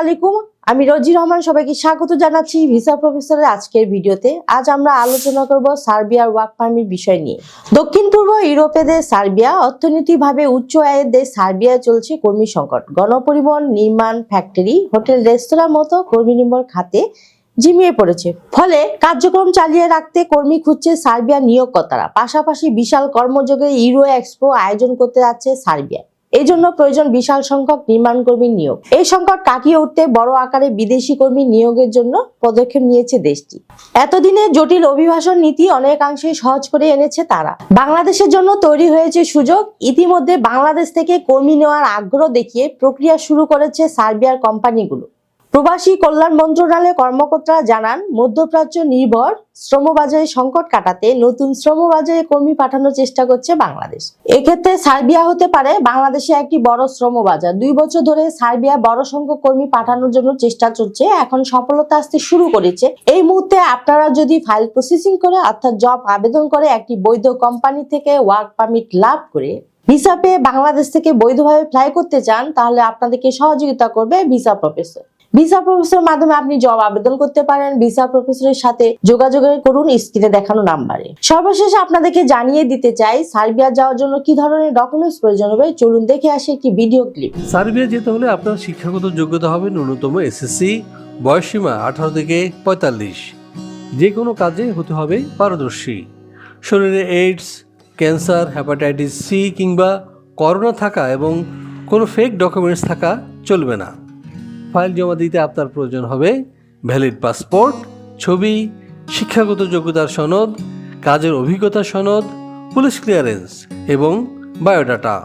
আলাইকুম। আমি রোজি রহমান, সবাইকে স্বাগত জানাচ্ছি ভিসা প্রফেসরের আজকের ভিডিওতে। আজ আমরা আলোচনা করব সার্বিয়ার ওয়ার্ক পারমিট বিষয় নিয়ে। দক্ষিণ পূর্ব ইউরোপে সার্বিয়া, অর্থনৈতিকভাবে উচ্চ আয়ের দেশ সার্বিয়ায় চলছে কর্মী সংকট। গণপরিবহন, নির্মাণ, ফ্যাক্টরি, হোটেল, রেস্তোরাঁর মতো কর্মী নির্ভর খাতে ঝিমিয়ে পড়েছে। ফলে কার্যক্রম চালিয়ে রাখতে কর্মী খুঁজছে সার্বিয়া নিয়োগকর্তারা। পাশাপাশি বিশাল কর্মযোগে ইউরো এক্সপো আয়োজন করতে যাচ্ছে সার্বিয়া। এই জন্য প্রয়োজন বিশাল সংখ্যক নির্মাণ কর্মীর নিয়োগ। এই সংকট কাটিয়ে উঠতে বড় আকারে বিদেশি কর্মী নিয়োগের জন্য পদক্ষেপ নিয়েছে দেশটি। এতদিনে জটিল অভিবাসন নীতি অনেকাংশে সহজ করে এনেছে তারা। বাংলাদেশের জন্য তৈরি হয়েছে সুযোগ। ইতিমধ্যে বাংলাদেশ থেকে কর্মী নেওয়ার আগ্রহ দেখিয়ে প্রক্রিয়া শুরু করেছে সার্বিয়ার কোম্পানিগুলো। প্রবাসী কল্যাণ মন্ত্রণালয়ের কর্মকর্তারা জানান, মধ্যপ্রাচ্য নির্ভর শ্রমবাজারে সংকট কাটাতে নতুন শ্রমবাজারে কর্মী পাঠানোর চেষ্টা করছে বাংলাদেশ। এক্ষেত্রে সার্বিয়া হতে পারে, বাংলাদেশে একটি বড় শ্রমবাজার। দুই বছর ধরে সার্বিয়া বড় সংখ্যক কর্মী পাঠানোর জন্য চেষ্টা চলছে, এখন সফলতা আসতে শুরু করেছে। এই মুহূর্তে আপনারা যদি ফাইল প্রসেসিং করে, অর্থাৎ জব আবেদন করে একটি বৈধ কোম্পানি থেকে ওয়ার্ক পারমিট লাভ করে ভিসা পেয়ে বাংলাদেশ থেকে বৈধভাবে ফ্লাই করতে চান, তাহলে আপনাদেরকে সহযোগিতা করবে ভিসা প্রফেসর। ভিসা প্রফেসরের মাধ্যমে আপনি জব আবেদন করতে পারেন, ভিসা প্রফেসরের সাথে যোগাযোগ করুন স্ক্রিনে দেখানো নাম্বারে সর্বশেষে আপনাদেরকে জানিয়ে দিতে চাই, সার্বিয়া যাওয়ার জন্য কি ধরনের ডকুমেন্টস প্রয়োজন হবে, চলুন দেখে আসি একটি ভিডিও ক্লিপ সার্বিয়া যেতে হলে আপনার শিক্ষাগত যোগ্যতা হবে ন্যূনতম এসএসসি বয়সসীমা আঠারো থেকে পঁয়তাল্লিশ। যে কোনো কাজে হতে হবে পারদর্শী। শরীরে এইডস ক্যান্সার হ্যাপাটাইটিস সি কিংবা করোনা থাকা এবং কোনো ফেক ডকুমেন্টস থাকা চলবে না। ফাইল জমা দিতে আপনার প্রয়োজন হবে ভ্যালিড পাসপোর্ট, ছবি, শিক্ষাগত যোগ্যতার সনদ, কাজের অভিজ্ঞতা সনদ, পুলিশ ক্লিয়ারেন্স এবং বায়োডাটা।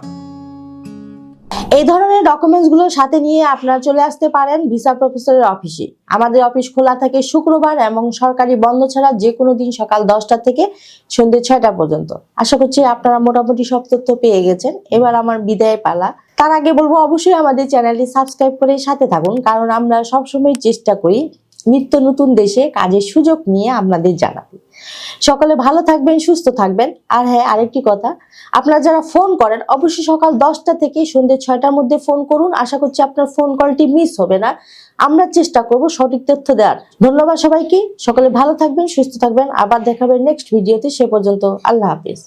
এই ধরনের ডকুমেন্টসগুলো সাথে নিয়ে আপনারা চলে আসতে পারেন ভিসা প্রফেসরের অফিসে। আমাদের অফিস খোলা থাকে শুক্রবার এবং সরকারি বন্ধ ছাড়া যে কোনো দিন সকাল দশটা থেকে সন্ধ্যে ছয়টা পর্যন্ত। আশা করছি আপনারা মোটামুটি সব তথ্য পেয়ে গেছেন। এবার আমার বিদায় পালা। তার আগে বলব, অবশ্যই আমাদের চ্যানেলটি সাবস্ক্রাইব করে সাথে থাকুন, কারণ আমরা সবসময় চেষ্টা করি নিত্য নতুন দেশে কাজের সুযোগ নিয়ে আপনাদের জানাতে। সকলে ভালো থাকবেন, সুস্থ থাকবেন। আর হ্যাঁ আরেকটি কথা, আপনারা যারা ফোন করেন, অবশ্যই সকাল দশটা থেকে সন্ধ্যে ছয়টার মধ্যে ফোন করুন। আশা করছি আপনার ফোন কলটি মিস হবে না। আমরা চেষ্টা করব সঠিক তথ্য দেওয়ার। ধন্যবাদ সবাইকে। সকলে ভালো থাকবেন, সুস্থ থাকবেন। আবার দেখাবেন নেক্সট ভিডিওতে সে পর্যন্ত আল্লাহ হাফিজ।